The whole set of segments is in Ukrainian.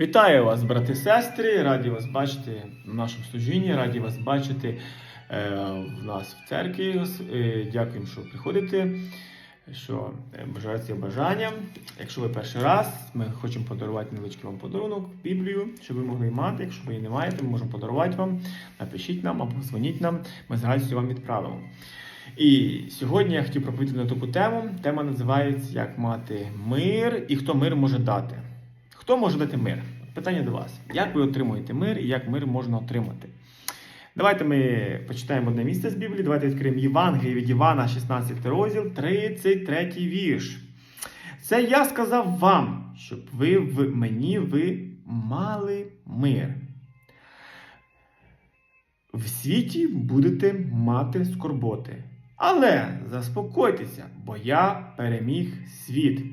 Вітаю вас, брати сестри! Раді вас бачити в нашому служінні, раді вас бачити е, в нас в церкві. Е, дякуємо, що приходите, що е, бажаєте бажання. Якщо ви перший раз, ми хочемо подарувати невеличкий вам подарунок, Біблію, щоб ви могли мати. Якщо ви її не маєте, ми можемо подарувати вам. Напишіть нам або дзвоніть нам, ми з радістю вам відправимо. І сьогодні я хотів проповідати на таку тему. Тема називається Як мати мир і хто мир може дати. Хто може дати мир? Питання до вас. Як ви отримуєте мир і як мир можна отримати? Давайте ми почитаємо одне місце з Біблії. Давайте відкриємо Євангеліє від Івана, 16 розділ, 33 вірш. Це я сказав вам, щоб ви в мені ви мали мир. В світі будете мати скорботи. Але заспокойтеся, бо я переміг світ.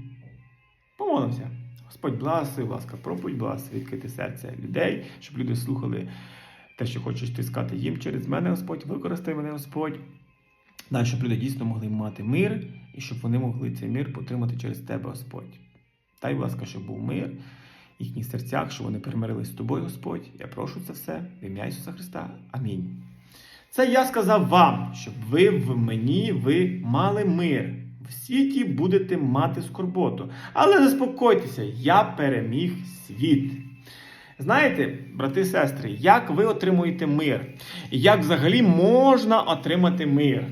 Помолимося. Господь будь ласка, проповідь, благослови відкрити серце людей, щоб люди слухали те, що хочеш ти сказати їм через мене, Господь, використай мене, Господь. Далі, щоб люди дійсно могли мати мир, і щоб вони могли цей мир потримати через тебе, Господь. Дай, будь ласка, щоб був мир в їхніх серцях, щоб вони перемирились з тобою, Господь. Я прошу це все в ім'я Ісуса Христа. Амінь. Це я сказав вам, щоб ви в мені ви мали мир. В світі будете мати скорботу. Але заспокойтеся, я переміг світ. Знаєте, брати і сестри, як ви отримуєте мир? Як взагалі можна отримати мир?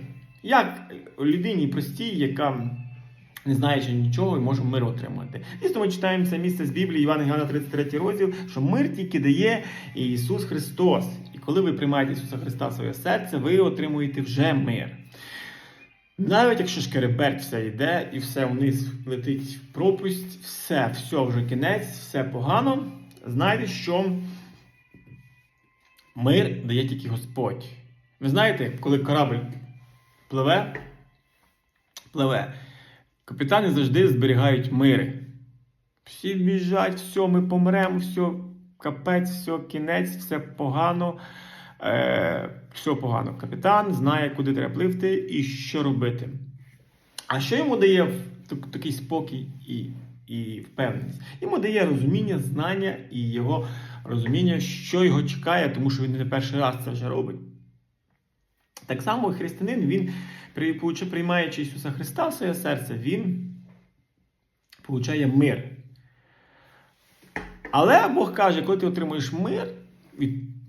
Як людині простій, яка не знає ще нічого і може мир отримати. Дійсно, ми читаємо це місце з Біблії, Івана Івана 33 розділ, що мир тільки дає Ісус Христос. І коли ви приймаєте Ісуса Христа в своє серце, ви отримуєте вже мир. Навіть якщо шкереберть все йде і все вниз летить в пропасть, все, все вже кінець, все погано, знайте, що мир дає тільки Господь. Ви знаєте, коли корабль пливе, пливе, капітани завжди зберігають мири. Всі біжать, все, ми помремо, все, капець, все, кінець, все погано. Е, все погано. Капітан знає, куди треба пливти і що робити. А що йому дає такий спокій і, і впевненість? Йому дає розуміння, знання і його розуміння, що його чекає, тому що він не перший раз це вже робить. Так само християнин, він, приймаючи Ісуса Христа в своє серце, він получає мир. Але Бог каже, коли ти отримуєш мир,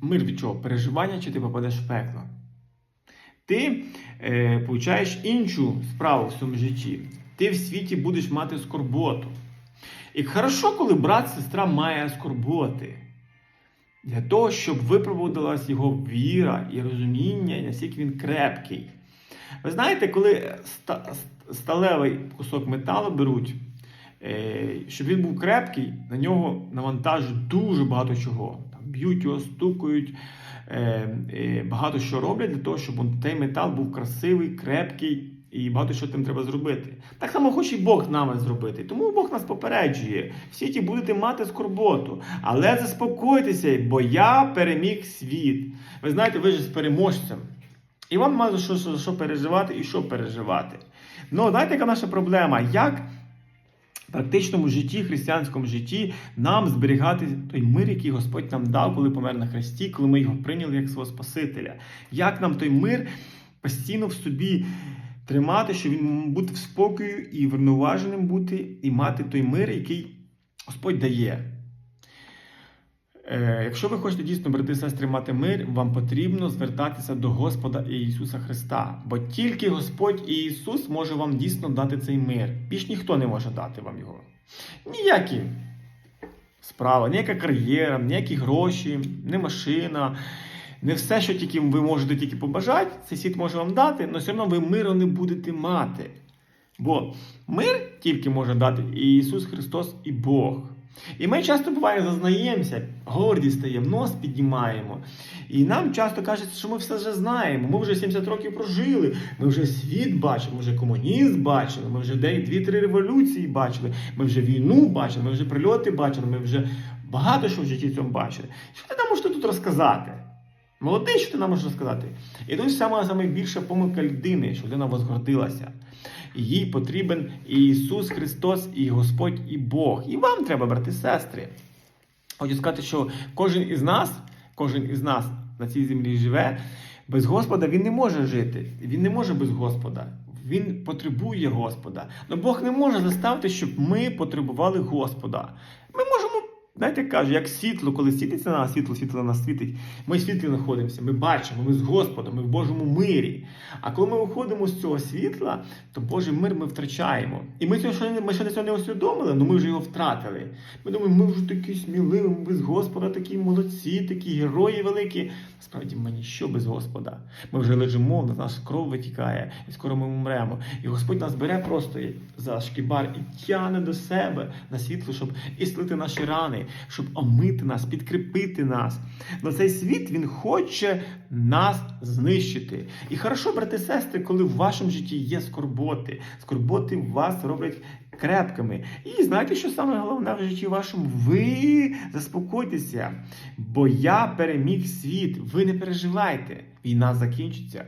мир від чого? Переживання, чи ти попадеш в пекло. Ти е, получаєш іншу справу в своєму житті. Ти в світі будеш мати скорботу. І хорошо, коли брат, сестра має скорботи. Для того, щоб випроводилась його віра і розуміння, наскільки він крепкий. Ви знаєте, коли ста- сталевий кусок металу беруть, е, щоб він був крепкий, на нього навантажують дуже багато чого. Б'ють його, стукають, е, е, багато що роблять для того, щоб цей метал був красивий, крепкий. І багато що тим треба зробити. Так само хоче і Бог нами зробити. Тому Бог нас попереджує. В світі будете мати скорботу. Але заспокойтеся, бо я переміг світ. Ви знаєте, ви ж з переможцем. І вам має що, що, що переживати і що переживати. Ну, знаєте, яка наша проблема? Як практичному житті, християнському житті нам зберігати той мир, який Господь нам дав, коли помер на хресті, коли ми його прийняли як свого Спасителя? Як нам той мир постійно в собі тримати, щоб він бути в спокою і врівноваженим бути, і мати той мир, який Господь дає? Е, Якщо ви хочете дійсно, брати сестри, мати мир, вам потрібно звертатися до Господа Ісуса Христа. Бо тільки Господь і Ісус може вам дійсно дати цей мир. Більш ніхто не може дати вам його. Ніякі справи, ніяка кар'єра, ніякі гроші, не машина. Не все, що тільки ви можете тільки побажати, цей світ може вам дати, але все одно ви миру не будете мати. Бо мир тільки може дати і Ісус Христос, і Бог. І ми часто буває зазнаємося, горді стаємо, нос піднімаємо. І нам часто кажуть, що ми все вже знаємо. Ми вже 70 років прожили, ми вже світ бачимо, ми вже комунізм бачили, ми вже дві-три революції бачили, ми вже війну бачили, ми вже прильоти бачили, ми вже багато що в житті цьому бачили. Що ти нам можеш тут розказати? Молодий, що ти нам можеш розказати? І тут саме найбільша помилка людини, що людина возгордилася. Їй потрібен і Ісус Христос, і Господь, і Бог. І вам треба, брати сестри. Хочу сказати, що кожен із нас, кожен із нас на цій землі живе, без Господа він не може жити. Він не може без Господа. Він потребує Господа. Но Бог не може заставити, щоб ми потребували Господа. Ми знаєте, як кажуть, як світло, коли світиться на нас світло, світло на нас світить. Ми в світлі знаходимося, ми бачимо, ми з Господом, ми в Божому мирі. А коли ми виходимо з цього світла, то Божий мир ми втрачаємо. І ми цього ще ми ще не цього не усвідомили, але ми вже його втратили. Ми думаємо, ми вже такі сміливі, ми без Господа такі молодці, такі герої великі. Насправді ми ніщо без Господа. Ми вже лежимо, на нас кров витікає, і скоро ми умремо. І Господь нас бере просто за шкібар і тягне до себе на світло, щоб ісцелити наші рани, щоб омити нас, підкріпити нас. Но цей світ він хоче нас знищити. І хорошо, брати сестри, коли в вашому житті є скорботи. Скорботи вас роблять крепкими. І знаєте, що саме головне в житті вашому? Ви заспокойтеся, бо я переміг світ. Ви не переживайте. Війна закінчиться.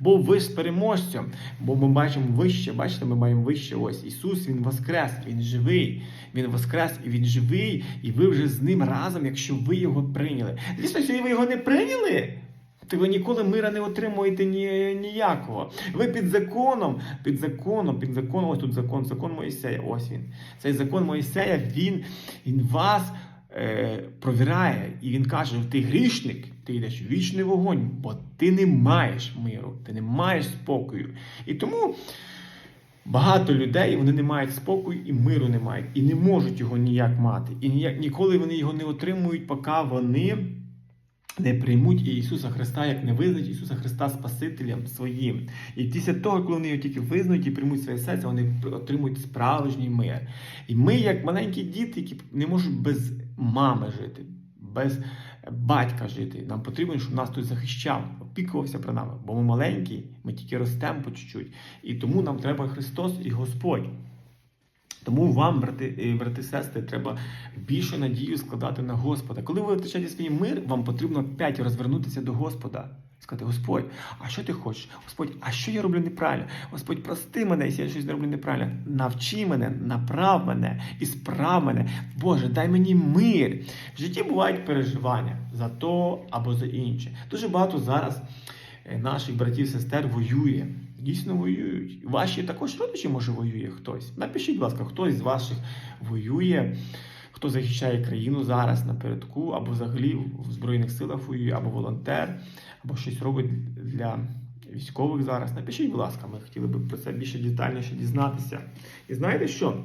Бо ви з переможцем, бо ми бачимо вище, бачите, ми маємо вище. Ось Ісус, Він воскрес, Він живий, Він воскрес і Він живий, і ви вже з ним разом, якщо ви його прийняли. Звісно, якщо ви його не прийняли, то ви ніколи мира не отримуєте ні, ніякого. Ви під законом, під законом, під законом, ось тут закон, закон Моїсея, ось він. Цей закон Моїсея, він, він вас е, провіряє, і він каже: ти грішник, ти йдеш в вічний вогонь, бо ти не маєш миру, ти не маєш спокою. І тому. Багато людей вони не мають спокою і миру не мають, і не можуть його ніяк мати. І ніяк ніколи вони його не отримують, поки вони не приймуть Ісуса Христа, як не визнають Ісуса Христа Спасителем своїм. І після того, коли вони його тільки визнають і приймуть своє серце, вони отримують справжній мир. І ми, як маленькі діти, які не можуть без мами жити, без батька жити. Нам потрібно, щоб нас хтось захищав, опікувався про нами. Бо ми маленькі, ми тільки ростемо по чуть-чуть. І тому нам треба Христос і Господь. Тому вам, брати, е, брати сестри, треба більшу надію складати на Господа. Коли ви втрачаєте свій мир, вам потрібно опять розвернутися до Господа. Сказати, Господь, а що ти хочеш? Господь, а що я роблю неправильно? Господь, прости мене, якщо я щось роблю неправильно. Навчи мене, направ мене і справ мене. Боже, дай мені мир. В житті бувають переживання за то або за інше. Дуже багато зараз е, наших братів сестер воює. Дійсно воюють. Ваші також родичі, може, воює хтось. Напишіть, будь ласка, хтось з ваших воює, хто захищає країну зараз напередку, або взагалі в Збройних силах воює, або волонтер, або щось робить для військових зараз. Напишіть, будь ласка, ми хотіли б про це більше детальніше дізнатися. І знаєте що?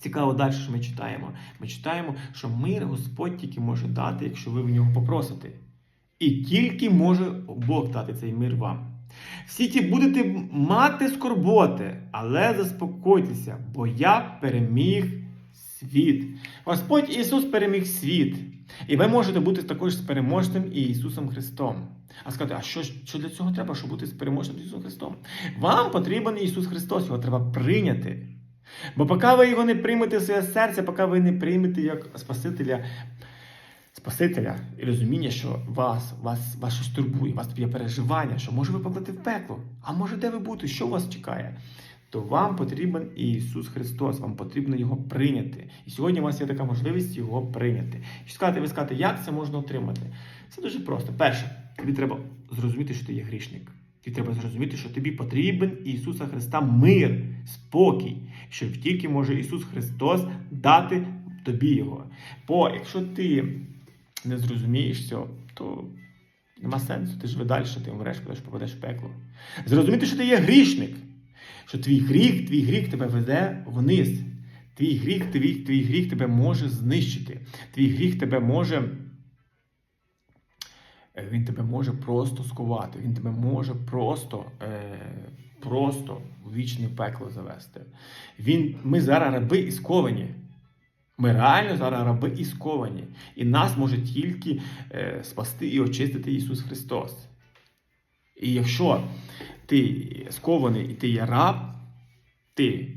Цікаво далі, що ми читаємо. Ми читаємо, що мир Господь тільки може дати, якщо ви в нього попросите. І тільки може Бог дати цей мир вам. Всі ті будете мати скорботи, але заспокойтеся, бо я переміг світ. Господь Ісус переміг світ. І ви можете бути також з переможцем і Ісусом Христом. А сказати, а що, що для цього треба, щоб бути з Ісусом Христом? Вам потрібен Ісус Христос, його треба прийняти. Бо поки ви його не приймете в своє серце, поки ви не приймете як Спасителя, Спасителя і розуміння, що вас, вас, вас щось турбує, вас є переживання, що може ви попадете в пекло, а може де ви будете, що вас чекає, то вам потрібен Ісус Христос, вам потрібно Його прийняти. І сьогодні у вас є така можливість його прийняти. І сказати, ви скажете, як це можна отримати? Це дуже просто. Перше, тобі треба зрозуміти, що ти є грішник. Тобі треба зрозуміти, що тобі потрібен Ісуса Христа мир, спокій, що тільки може Ісус Христос дати тобі його. Бо якщо ти не зрозумієш цього, то нема сенсу. Ти живе далі, ти коли ж попадеш в пекло. Зрозуміти, що ти є грішник, що твій гріх, твій гріх тебе веде вниз. Твій гріх, твій, твій гріх тебе може знищити. Твій гріх тебе може. е, Він тебе може просто скувати, він тебе може просто, е, просто в вічне пекло завести. Він, ми зараз раби і сковані. Ми реально зараз раби і сковані. І нас може тільки е, спасти і очистити Ісус Христос. І якщо ти скований і ти є раб, ти,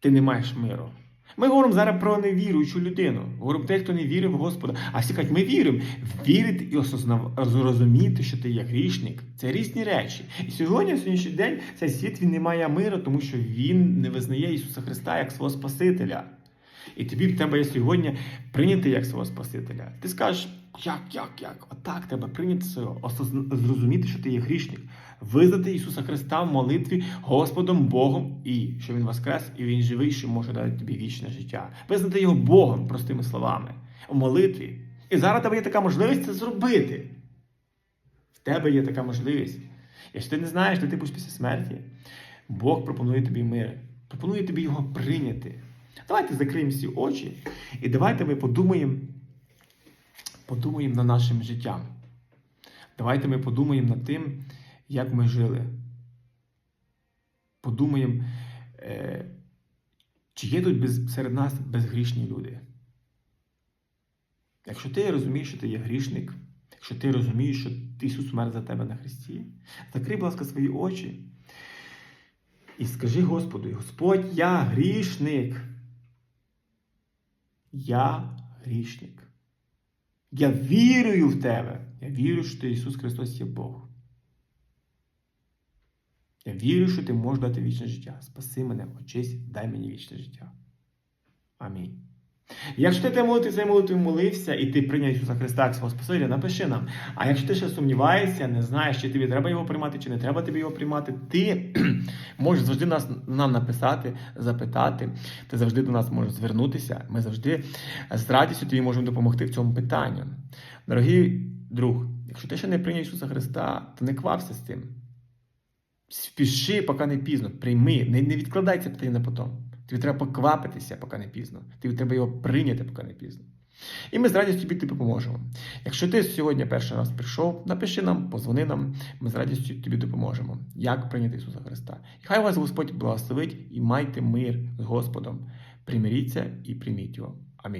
ти не маєш миру. Ми говоримо зараз про невіруючу людину. Говоримо те, хто не вірив в Господа. А всі кажуть, ми віримо. Вірити і зрозуміти, що ти є грішник. Це різні речі. І сьогодні, в сьогоднішній день, цей світ він не має миру, тому що він не визнає Ісуса Христа як свого Спасителя. І тобі в тебе є сьогодні прийняти як свого Спасителя. Ти скажеш, як, як, як? Отак тебе прийняти свого, зрозуміти, що ти є грішник, визнати Ісуса Христа в молитві Господом Богом, і що Він воскрес, і Він живий, що може дати тобі вічне життя. Визнати його Богом, простими словами, у молитві. І зараз в тебе є така можливість це зробити. В тебе є така можливість. Якщо ти не знаєш, де ти будеш після смерті, Бог пропонує тобі мир, пропонує тобі його прийняти. Давайте закриємо всі очі і давайте ми подумаємо, подумаємо над нашим життям. Давайте ми подумаємо над тим, як ми жили. Подумаємо, е, чи є тут без, серед нас безгрішні люди. Якщо ти розумієш, що ти є грішник, якщо ти розумієш, що Ісус умер за тебе на Христі, закрий, будь ласка, свої очі і скажи Господу, Господь, я грішник. Я грішник. Я вірую в тебе. Я вірю, що ти Ісус Христос є Бог. Я вірю, що ти можеш дати вічне життя. Спаси мене, очись, дай мені вічне життя. Амінь. Якщо ти молитві цією молитвою молився і ти прийняв Ісуса Христа як свого Спасителя, напиши нам. А якщо ти ще сумніваєшся, не знаєш, чи тобі треба його приймати, чи не треба тобі його приймати, ти можеш завжди нас, нам написати, запитати. Ти завжди до нас можеш звернутися. Ми завжди з радістю тобі можемо допомогти в цьому питанню. Дорогий друг, якщо ти ще не прийняв Ісуса Христа, то не квався з цим. Спіши, поки не пізно. Прийми, не, не відкладай це питання на потом. Тобі треба поквапитися, поки не пізно. Тобі треба його прийняти, поки не пізно. І ми з радістю тобі допоможемо. Якщо ти сьогодні перший раз прийшов, напиши нам, позвони нам, ми з радістю тобі допоможемо. Як прийняти Ісуса Христа? І хай вас Господь благословить і майте мир з Господом. Примиріться і прийміть його.